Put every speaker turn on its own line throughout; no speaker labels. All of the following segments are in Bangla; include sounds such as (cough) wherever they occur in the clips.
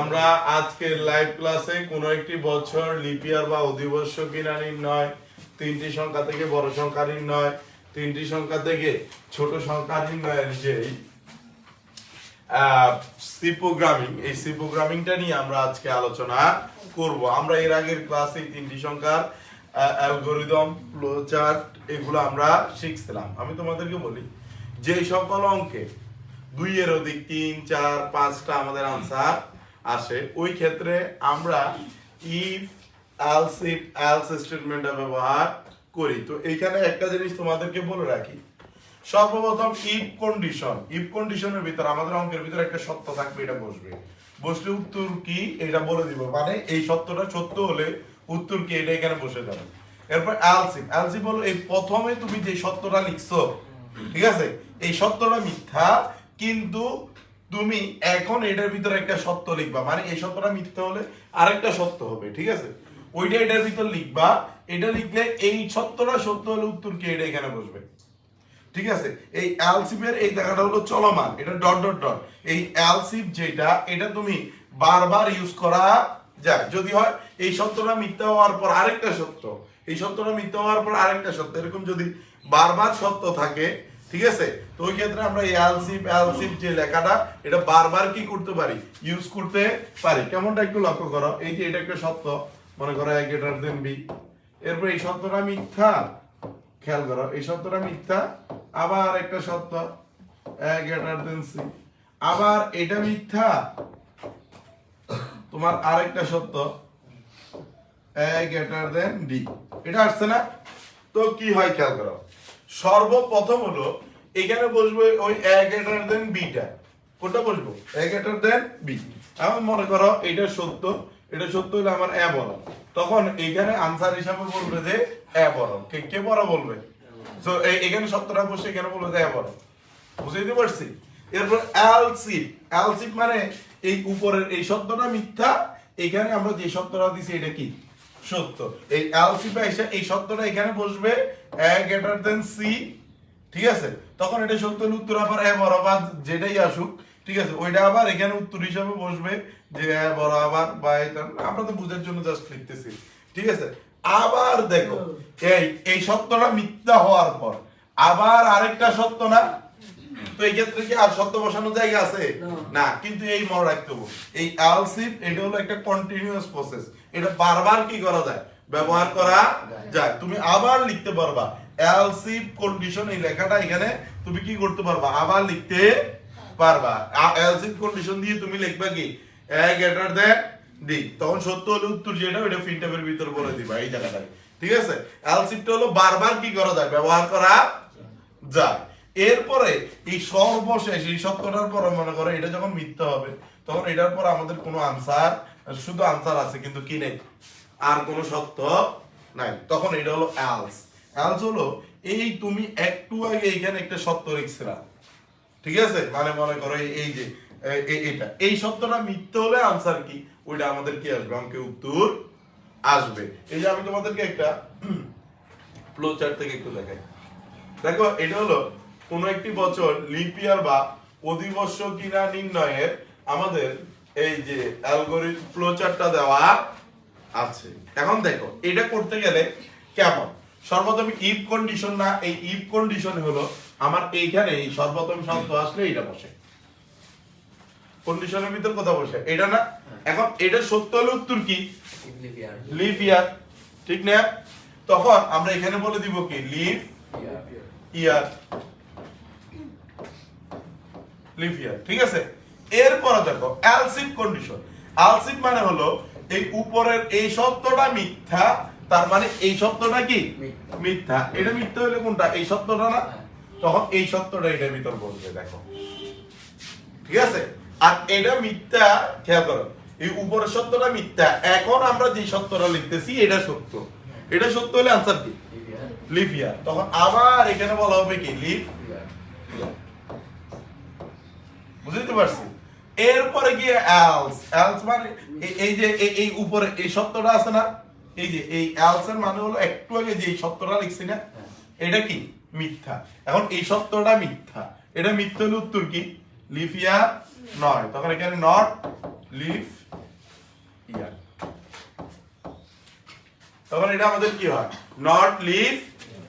আমরা আজকের লাইভ ক্লাসে কোনো একটি বছর লিপিয়ার বা অধিবর্ষ কিনা নির্ণয় তিনটি সংখ্যা থেকে বড় সংখ্যা নির্ণয় তিনটি সংখ্যা থেকে ছোট সংখ্যা নির্ণয়ের যে এই নিয়ে আমরা আজকে আলোচনা করব। আমরা এর আগের ক্লাসে তিনটি সংখ্যার অ্যালগোরিদম এগুলো আমরা শিখছিলাম। আমি তোমাদেরকে বলি যে সকল অঙ্কে এর অধিক তিন, চার, পাঁচটা আমাদের আনসার আসে। ওই ক্ষেত্রে আমরা ইফ এলস ইফ এলস স্টেটমেন্টটা ব্যবহার করি। তো এইখানে একটা জিনিস তোমাদেরকে বলে রাখি। সর্বপ্রথম ইফ কন্ডিশন ইফ কন্ডিশনের ভিতর, আমাদের অঙ্কের ভিতরে একটা সত্য থাকবে, এটা বসবে। বসলে উত্তর কি? এটা বলে দিব। মানে এই সত্যটা সত্য হলে উত্তর কি? এটা এখানে বসে যাবে। এরপর অ্যালসিপ অ্যালসিপ হলো এই প্রথমে তুমি যে সত্যটা লিখছো, ঠিক আছে? এই সত্যটা মিথ্যা, কিন্তু তুমি এখন এটার ভিতরে একটা সত্য লিখবা। মানে এই সত্যটা মিথ্যা হলে আরেকটা সত্য হবে, ঠিক আছে? ওইটা এটার ভিতর লিখবা। এটা লিখলে এই সত্যটা সত্য হলে উত্তর কি? এটা এখানে বসবে। ঠিক আছে? এই অ্যালসিপের এই জায়গাটা হলো চলমান। এটা ডট ডট ডট এই অ্যালসিপ যেটা, এটা তুমি বারবার ইউজ করা যায়। যদি হয়, এই সত্যটা মিথ্যা হওয়ার পর আরেকটা সত্য। এই সত্যটা মিথ্যা হওয়ার পর আরেকটা সত্য। এরকম যদি বারবার সত্য থাকে ঠিক আছে? তো ওই ক্ষেত্রে আমরা এই অ্যালসিপ অ্যালসিপ যে লেখাটা, এটা বারবার কি করতে পারি? ইউজ করতে পারি। কেমনটা একটু লক্ষ্য করো। এই যে এটা একটা সত্য। মনে করো এক গ্রেটার দেন বি এরপর এই সত্যটা মিথ্যা। খেয়াল করো, এই সত্যটা মিথ্যা। আবার একটা সত্য। এ গ্রেটার দেন সি আবার এটা মিথ্যা। তোমার আরেকটা সত্য। এ গ্রেটার দেন ডি এটা আসছে না? তো কি হয়? খেয়াল করো। সর্বপ্রথম হলো, এখানে বসবে ওই এ গ্রেটার দেন বিটা কোনটা বসবো? এ গ্রেটার দেন বি এখন মনে করো, এটা সত্য এটা সত্য হলে আমার এ বড় তখন এখানে আনসার হিসাবে বলবে যে এ বড় কে কে বড় বলবে? তো এখানে সত্যটা বসে এখানে বলবে যে এ বড় বুঝতে পারছি? এরপর অ্যালসিপ অ্যালসিপ মানে এই উপরের, এই শব্দটা মিথ্যা। এখানে আমরা যে শব্দটা দিছি, এটা কি? সত্য। এই অ্যালসিপে এসে এই শব্দটা এখানে বসবে এ গ্রেটার দেন সি ঠিক আছে? তখন এটা সত্য হলে উত্তর আবার এ বরাবর যেটাই আসুক ঠিক আছে? ওইটা আবার এখানে উত্তর হিসাবে বসবে যে এ বরাবর বা আমরা তো বুঝার জন্য জাস্ট লিখতেছি ঠিক আছে? আবার দেখো এই এই সত্যটা মিথ্যা হওয়ার পর আবার আরেকটা সত্য না? তো এই ক্ষেত্রে কি আর সত্য বসানোর জায়গা আছে? না। কিন্তু এই মনে রাখতে হবে এই অ্যালসিপ এটা হলো একটা কন্টিনিউয়াস প্রসেস এটা বারবার কি করা যায়? ব্যবহার করা যায়। তুমি আবার লিখতে পারবা। অ্যালসিপ কন্ডিশন এই লেখাটা এখানে তুমি কি করতে পারবা? আবার লিখতে পারবা। অ্যালসিপ কন্ডিশন দিয়ে তুমি লিখবা কি? এ গ্রেটার দেন ডি তখন সত্য হলে উত্তর যেটা ওইটা ফিল্টারের ভিতর বলে দিবা এই জায়গাটায়। ঠিক আছে? অ্যালসিপটা হলো বারবার কি করা যায়? ব্যবহার করা যায়। এরপরে এই সর্বশেষ এই সত্যটার পরে মনে করো এটা যখন মিথ্যা হবে তখন এটার পর আমাদের কোনো আনসার শুধু আনসার আছে, কিন্তু কি নেই? আর কোনো সত্য নাই। তখন এটা হলো অ্যালস অ্যালস হলো, এই তুমি একটু আগে এইখানে একটা সত্য লিখছিলা ঠিক আছে? মানে মনে করো এই- যে এটা। এই সত্যটা মিথ্যা হলে আনসার কি? ওইটা আমাদের কি আসবে? অঙ্কে উত্তর আসবে। এই যে আমি তোমাদেরকে একটা ফ্লো চার্ট থেকে একটু দেখাই। দেখো, এটা হলো কোন একটি বছর লিপিয়ার বা অধিবর্ষ কিনা নির্ণয়ের আমাদের এই যে অ্যালগোরিথম ফ্লোচার্টটা দেওয়া আছে। এখন দেখো এটা করতে গেলে কেমন? সর্বপ্রথম ইফ কন্ডিশন না এই ইফ কন্ডিশন হলো আমার এইখানে এই সর্বপ্রথম শব্দ আসলে এটা বসে। কন্ডিশনের ভিতর কথা বসে? এটা না? এখন এটা সত্য হলে উত্তর কি? লিভ ইয়ার ঠিক না? তখন আমরা এখানে বলে দিব কি? লিভ ইয়ার লিভ ইয়ার ঠিক আছে? এরপরে দেখো অ্যালসিপ কন্ডিশন অ্যালসিপ মানে হলো এই উপরের এই শব্দটা মিথ্যা তার মানে এই শব্দটা কি?
মিথ্যা।
এটা মিথ্যা হলে কোনটা? এই শব্দটা না? তখন এই শব্দটা এটার ভিতর বসবে দেখো। ঠিক আছে? আর এটা মিথ্যা খেয়াল করো এই উপরের সত্যটা মিথ্যা। এখন আমরা যে সত্যটা লিখতেছি এটা সত্য। এটা সত্য হলে আনসার কি? ইয়ার তখন আবার এখানে বলা হবে কি? লিভ বুঝতে পারছি? এরপরে গিয়ে এলস এলস মানে এই- যে এই- উপরে এই সত্যটা আছে না? এই যে এই এলস এর মানে হলো একটু আগে যে সত্যটা লিখছি না এটা কি? মিথ্যা। এখন এই সত্যটা মিথ্যা। এটা মিথ্যা হলে উত্তর কি? লিফিয়া নয়। তখন এখানে নট লিভ ইয়ার। তখন এটা আমাদের কি হয়? Not leap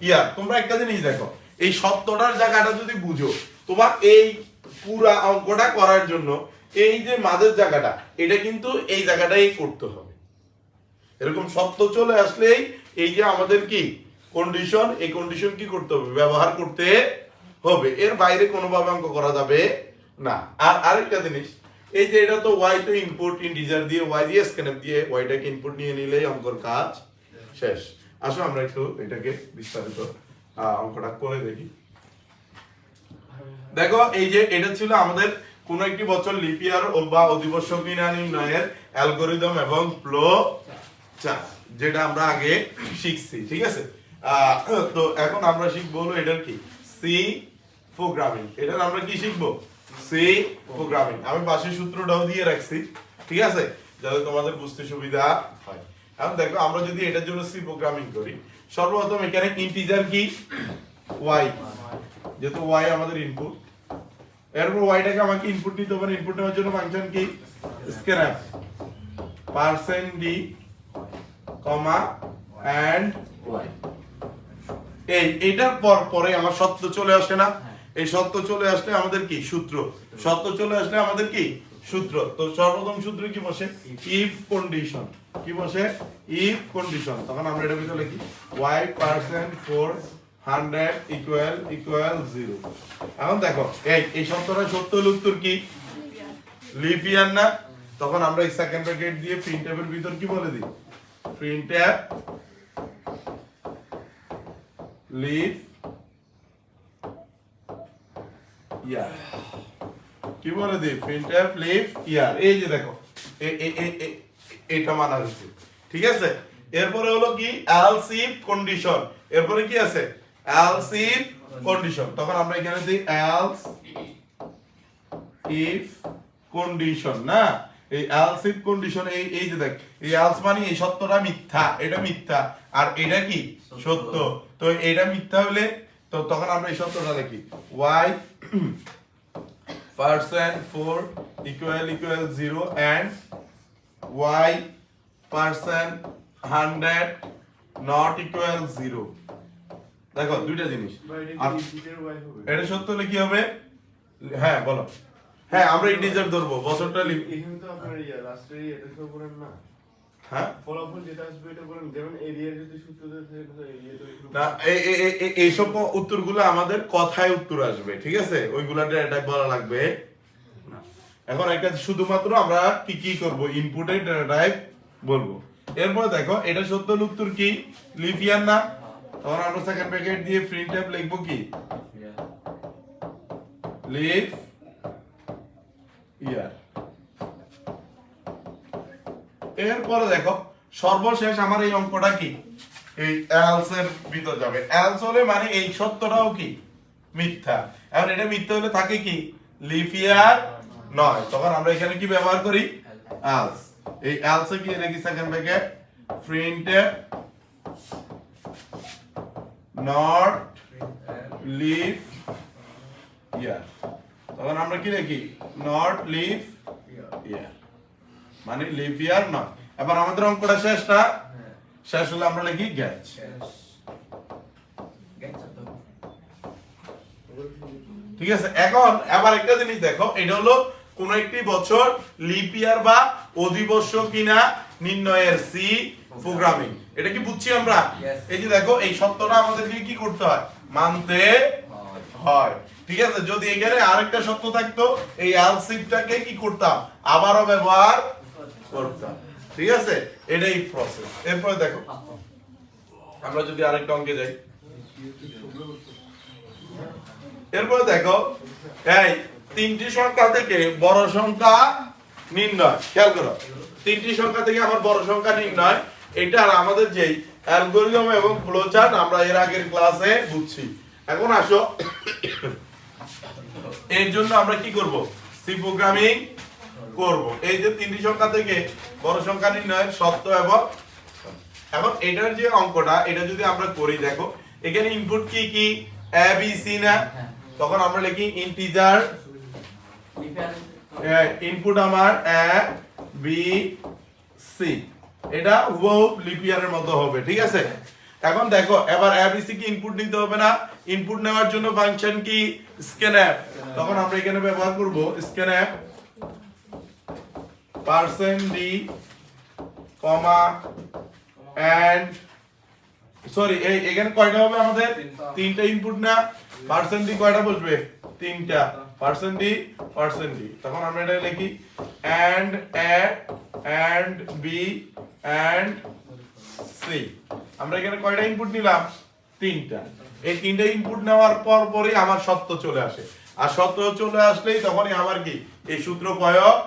year. তোমরা একটা জিনিস দেখো এই সত্যটার জায়গাটা যদি বুঝো তোমার এই পুরা অঙ্কটা করার জন্য এই যে মাঝের জায়গাটা, এটা কিন্তু এই জায়গাটাই করতে হবে। এরকম সত্য চলে আসলেই এই যে আমাদের কি কন্ডিশন এই কন্ডিশন কি করতে হবে? ব্যবহার করতে হবে। এর বাইরে কোনোভাবে অঙ্ক করা যাবে না। আর আরেকটা জিনিস, এই যে এটা তো ওয়াই তো ইনপুট ইন্টিজার দিয়ে ওয়াই দিয়ে স্ক্যানার দিয়ে ওয়াইটাকে ইনপুট নিয়ে নিলেই অঙ্কর কাজ শেষ। আসো আমরা একটু এটাকে বিস্তারিত অঙ্কটা করে দেখি। দেখো, এই যে এটা ছিল আমাদের কোন একটি বছর লিপিয়ার বা অধিবর্ষ কিনা নির্ণয়ের অ্যালগোরিদম এবং ফ্লো চার্ট, যেটা আমরা আগে শিখছি, ঠিক আছে? তো এখন আমরা শিখব হলো এটার কি? সি প্রোগ্রামিং এটার আমরা কি শিখব? সি প্রোগ্রামিং আমি পাশে সূত্রটাও দিয়ে রাখছি, ঠিক আছে? যাতে তোমাদের বুঝতে সুবিধা হয়। এখন দেখো, আমরা যদি এটার জন্য সি প্রোগ্রামিং করি, সর্বপ্রথম এখানে ইন্টিজার কি? ওয়াই। যেহেতু ওয়াই আমাদের ইনপুট এরপর ওয়াইটাকে আমাকে ইনপুট দিতে হবে ইনপুট নেওয়ার জন্য ফাংশন কি? Scanf percent D comma and Y এই এটার পর পরে আমার সত্য চলে আসে না। এই সত্য চলে আসলে আমাদের কি? সূত্র। সত্য চলে আসলে আমাদের কি? সূত্র। তো সর্বপ্রথম সূত্র কি বসে? ইফ কন্ডিশন কি বসে? ইফ কন্ডিশন তখন আমরা এটা ভিতরে লিখি। Y percent four hundred equal equal zero এখন দেখো, এই এই সত্যটা সত্য হলে কি? লিপিয়ার না? তখন আমরা সেকেন্ড ব্র্যাকেট দিয়ে প্রিন্ট এর ভিতর কি বলে দিই? Print leap year. কি বলে দিই? Printf leap year. এই যে দেখো এটা মানা হচ্ছে ঠিক আছে? এরপরে হলো কি? এলস কন্ডিশন এরপরে কি আছে? এলস ইফ কন্ডিশন তখন আমরা এখানে দিই এলস ইফ কন্ডিশন না? এই এলস ইফ কন্ডিশন এই এই যে দেখ এই এলস মানে এই সত্যটা মিথ্যা এটা মিথ্যা আর এটা কি? সত্য। তো এটা মিথ্যা হলে তো তখন আমরা এই সত্যটা লিখি y (clears throat) percent 4 equal equal 0 and y percent 100 not equal 0 দেখো দুইটা জিনিস। এটা সত্য হলে কি হবে? হ্যাঁ বলো। হ্যাঁ আমরা ইন্টিজার ধরবো বছরটা
এখানে তো আপনার ইয়া লাস্টের এটা তো করেন না।
হ্যাঁ?
ফলাফল যেটা আসবে এটা যেমন এরিয়া যদি
না এই- এই- এইসব উত্তরগুলো আমাদের কথায় উত্তর আসবে ঠিক আছে? এটা বলা লাগবে। এখন একটা শুধুমাত্র আমরা কি কি করব? ইনপুটে টাইপ বলব। এরপর দেখো এটা সত্য উত্তর কি? লিপিয়ান না? তখন আমরা সেকেন্ড ব্র্যাকেট দিয়ে টাইপ লিখব কি লিভ ইয়ার এরপরে দেখো, সর্বশেষ আমার এই অঙ্কটা কি? এই এলস এর ভিতর যাবে। এলস হলে মানে এই সত্যটাও কি? মিথ্যা। এখন এটা মিথ্যা হলে থাকে কি? লিফিয়ার নয়। তখন আমরা এখানে কি ব্যবহার করি? এলস এই এলস এ কি second bracket print not leap year তখন আমরা কি লিখি? নট লিভ ইয়ার মানে লিভ ইয়ার নয় এবার আমাদের অঙ্কটা শেষ না শেষ হলে আমরা লিখি গ্যাচ ঠিক আছে এখন আবার একটা জিনিস দেখো এটা হলো কোন একটি বছর লিপ ইয়ার বা অধিবর্ষ কিনা নির্ণয়ের সি প্রোগ্রামিং এটা কি বুঝছি আমরা? এই যে দেখো এই সত্যটা আমাদেরকে কি করতে হয়? মানতে হয়। ঠিক আছে? যদি এখানে আরেকটা সত্য থাকতো এই অ্যালসিপটাকে কি করতাম? আবারও ব্যবহার করতাম। ঠিক আছে? এটাই প্রসেস এরপরে দেখো। আমরা যদি আরেকটা অঙ্কে যাই। এরপরে দেখো এই তিনটি সংখ্যা থেকে বড় সংখ্যা নির্ণয়। খেয়াল করো। তিনটি সংখ্যা থেকে আমার বড় সংখ্যা নির্ণয়। এটার আমাদের যেই অ্যালগোরিদম এবং ফ্লোচার্ট আমরা এর আগের ক্লাসে বুঝছি। এখন আসো। এর জন্য আমরা কি করব? সি প্রোগ্রামিং করব। এই যে তিনটি সংখ্যা থেকে বড় সংখ্যা নির্ণয়ের সত্য এবং এখন এটার যে অঙ্কটা এটা যদি আমরা করি দেখো এখানে ইনপুট কি কি? এ বি সি না? তখন আমরা লিখি ইন্টিজার ইনপুট আমার এ বি সি এটা হুবহু লিপিয়ারের মতো হবে ঠিক আছে? এখন দেখো এবার এবিসি কি ইনপুট নিতে হবে না? ইনপুট নেওয়ার জন্য ফাংশন কি? স্ক্যান অ্যাপ তখন আমরা এখানে ব্যবহার করব scanf percent D comma and sorry এই এখানে কয়টা হবে আমাদের? তিনটা। ইনপুট না? পার্সেন্ট ডি কয়টা বসবে? তিনটা। পার্সেন্ট ডি পার্সেন্ট ডি তখন আমরা এটা লিখি and A and B and C আমরা এখানে কয়টা ইনপুট নিলাম? তিনটা। এই তিনটা ইনপুট নেওয়ার পর পরই আমার সত্য চলে আসে। আর সত্য চলে আসলেই তখনই আমার কি? এই সূত্র প্রয়োগ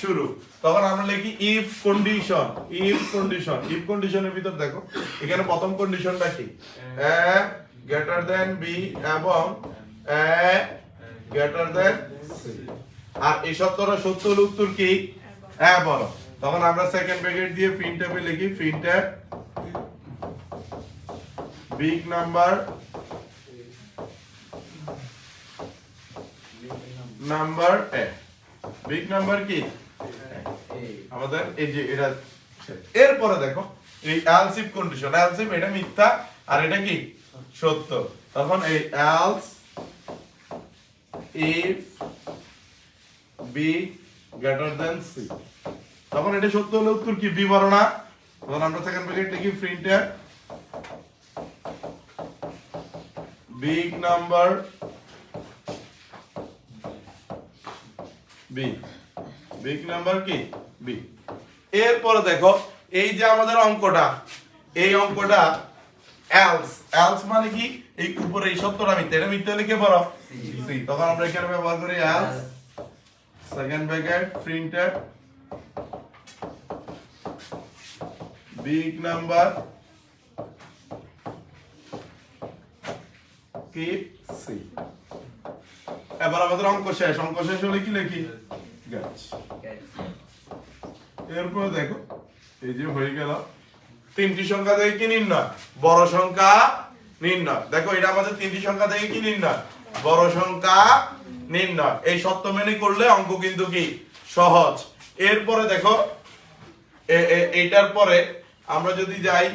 শুরু। তখন আমরা লিখি if condition if condition if কন্ডিশনের ভিতর দেখো, এখানে প্রথম কন্ডিশনটা কি? এ গ্রেটার দেন বি এবং এ গ্রেটার দেন সি আর এই সত্যটা সত্য উত্তর কি? হ্যাঁ বলো। তখন আমরা সেকেন্ড ব্র্যাকেট দিয়ে প্রিন্টএপে লিখি প্রিন্টএপ বিগ নাম্বার নাম্বার এ বিগ নাম্বার কি? আমাদের এই যে এটা এরপরে দেখো, এই এলসিফ কন্ডিশন এলসিফ এটা মিথ্যা, আর এটা কি? সত্য। তখন এই else if B greater than C তখন এটা সত্য হলে উত্তর কি? বি বড় তখন আমরা সেকেন্ড ব্র্যাকেট লিখি printer big number B big number কি? বি এরপরে দেখো এই যে আমাদের অঙ্কটা এই অঙ্কটা এলস এলস মানে কি? এই উপরে এই সত্যটা মিথ্যা এটা মিথ্যা লিখে সি তখন আমরা এখানে ব্যবহার করি else second bracket printer big number কি সি এবার আমাদের অঙ্ক শেষ। অঙ্ক শেষ হলে কি লিখি? গাছ এরপর দেখো, এই যে হয়ে গেল। তিনটি সংখ্যা থেকে কি নির্ণয়? বড় সংখ্যা নির্ণয়। দেখো, এটা আমাদের তিনটি সংখ্যা থেকে কি নির্ণয়? বড় সংখ্যা নির্ণয়। এই সত্য মেনে করলে অঙ্ক কিন্তু কি? সহজ। এরপরে দেখো এইটার পরে আমরা যদি যাই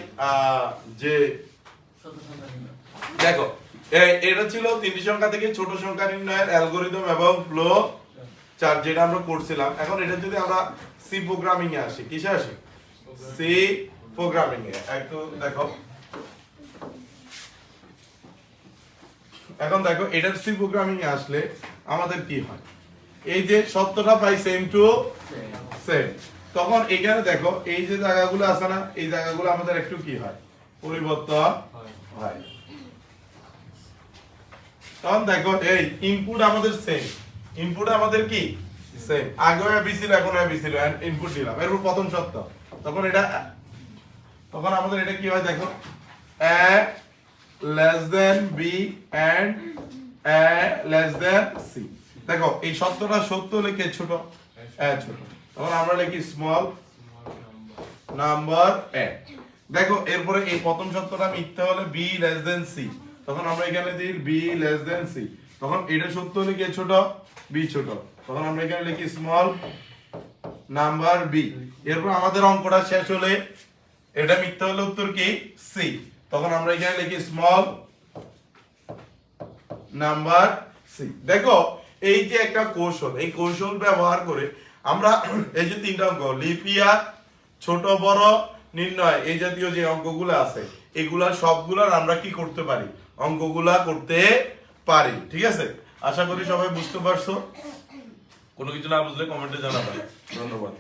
যে দেখো এটা ছিল তিনটি সংখ্যা থেকে ছোট সংখ্যা নির্ণয়ের অ্যালগোরিদম এবং ফ্লো চার্ট যেটা আমরা করছিলাম। এখন এটা যদি আমরা সি প্রোগ্রামিং এ আসি, কিসে আসি? সি প্রোগ্রামিং এ একটু দেখো। এখন দেখো এটার সি প্রোগ্রামিং এ আসলে আমাদের কি হয়? এই যে সত্যটা পাই সেম টু সেম তখন এখানে দেখো এই যে জায়গাগুলো আছে না এই জায়গাগুলো আমাদের একটু কি হয়? পরিবর্তন হয়। তখন দেখো এই ইনপুট আমাদের সেম ইনপুট আমাদের কি? সেম আগেও এবি ছিল এখন এবি ছিল ইনপুট দিলাম। এরপর প্রথম সত্য। তখন এটা তখন আমাদের এটা কি হয় দেখো? A less than B and a less than C দেখো এই সত্যটা সত্য লিখে ছোট? A ছোট। তখন আমরা লিখি স্মল নাম্বার এ দেখো, এরপরে এই প্রথম সত্যটা মিথ্যা হলে বি লেস দেন সি তখন আমরা এখানে দিই বি লেস দেন সি তখন এটা সত্য হলে কি ছোট? বি ছোট। তখন আমরা এখানে লিখি স্মল নাম্বার বি এরপর আমাদের অঙ্কটা শেষ হলে এটা মিথ্যা হলে উত্তর কি? সি তখন আমরা এখানে লিখি স্মল নাম্বার সি দেখো, এই যে একটা কৌশল, এই কৌশল ব্যবহার করে আমরা এই যে তিনটা অঙ্ক লিপিয়া ছোট, বড়, নির্ণয়, এই জাতীয় যে অঙ্কগুলো আছে, এগুলা সবগুলার আমরা কি করতে পারি? অঙ্কগুলা করতে পারি, ঠিক আছে? আশা করি সবাই বুঝতে পারছ। কোনো কিছু না বুঝলে কমেন্টে জানাবেন ধন্যবাদ।